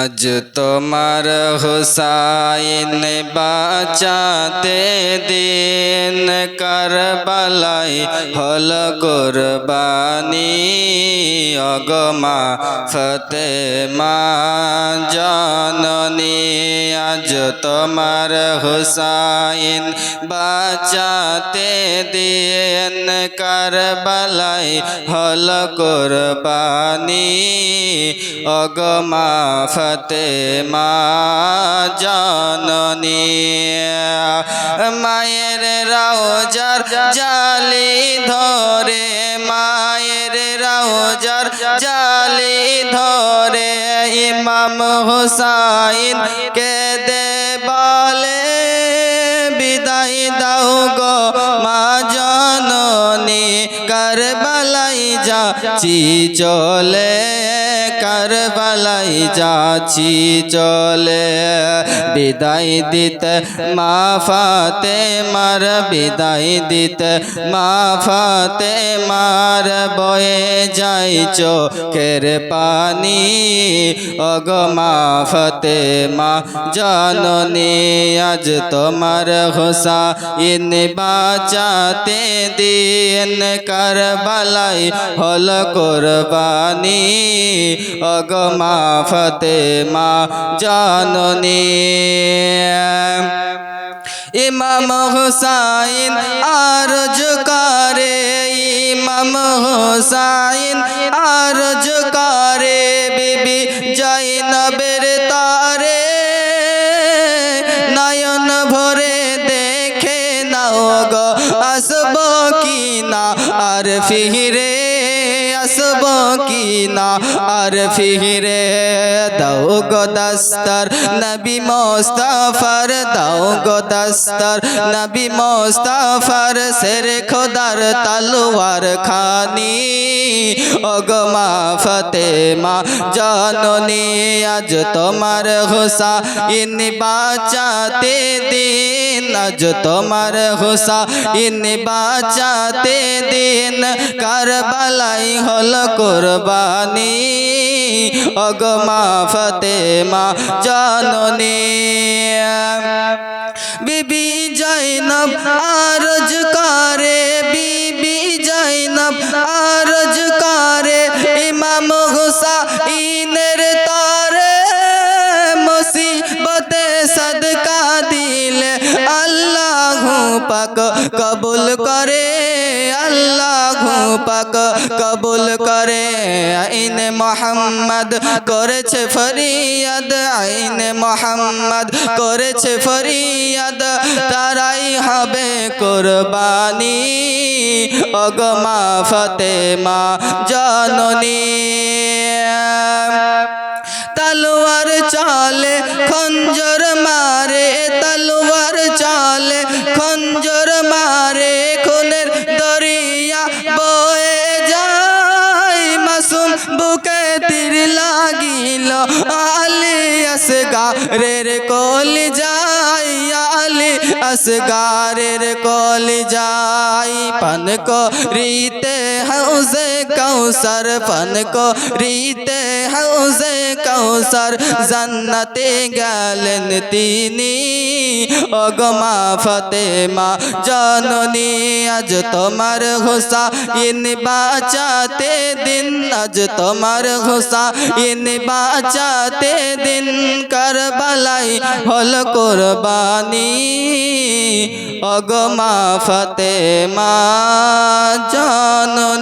আজ তোমার হুসাইন বাঁচাতে দিন কারবালাই হল কুরবানি। অগমা ফতে মা জননী, আজ তোমার হুসাইন বাঁচাতে দিন কারবালাই হল কুরবানি। অগমা মা জাননী মায়ের রাউজার জালি ধরে মায়ের রাউজার জালি ধরে ইমাম হুসাইন কে কারবালাই যাচ্ছি, চলে কারবালাই যাচ্ছি, চলে বিদায় দিতে মা ফাতে মার, বিদায় দিতে মা ফাতে মার বয়ে যাই চোখের পানি। অগ মা ফতে মা জননী, আজ তোমার হোসা ইন বাঁচাতে দিন কারবালাই হল কোরবানি। অগ মা ফতে মা জননী। ইমাম হুসাইন আরজ করে, ইমাম হুসাইন আরজ করে। বিবি জৈনবের তারে নয়ন ভরে দেখে নাও গো আসব কি না আর ফিরে আসব কি না আর ফিরে দাও গো দস্তর নবী মোস্তফার, দাও গো দস্তর নবী মোস্তফার সের খোদার তলোয়ার খানি। ফতে মা জননী, আজ তোমার হোসা ইন বাঁচাতে দিন। আজ তোমার হোসা, ইন বাঁচাতে দিন। কারবালাই হল কোরবানি। অগমা ফতে মা জননী। বিবি জৈনব আরজ করে। পাক, কবুল করে, আল্লাহ পাক, কবুল করে। আইন মোহাম্মদ করেছে ফরিয়াদ, আইন মোহাম্মদ করেছে ফরিয়াদ, তারাই হবে কোরবানি। অগমা ফতে মা জননী। বুকে তীর লাগিল আলি আসগারের কল যাই আলি আসগারের কল যাই পান কো হাউসে কৌসর পান কো রিতে হাউসে কৌসর, জান্নাতে গেলেন তিনি। অগমা ফতেমা, জননী, আজ তোমার হোসা ইন বাঁচাতে দিন, আজ তোমার হোসা ইন বাঁচাতে দিন কারবালাই হল কোরবানি। অগমা ফতেমা, জননী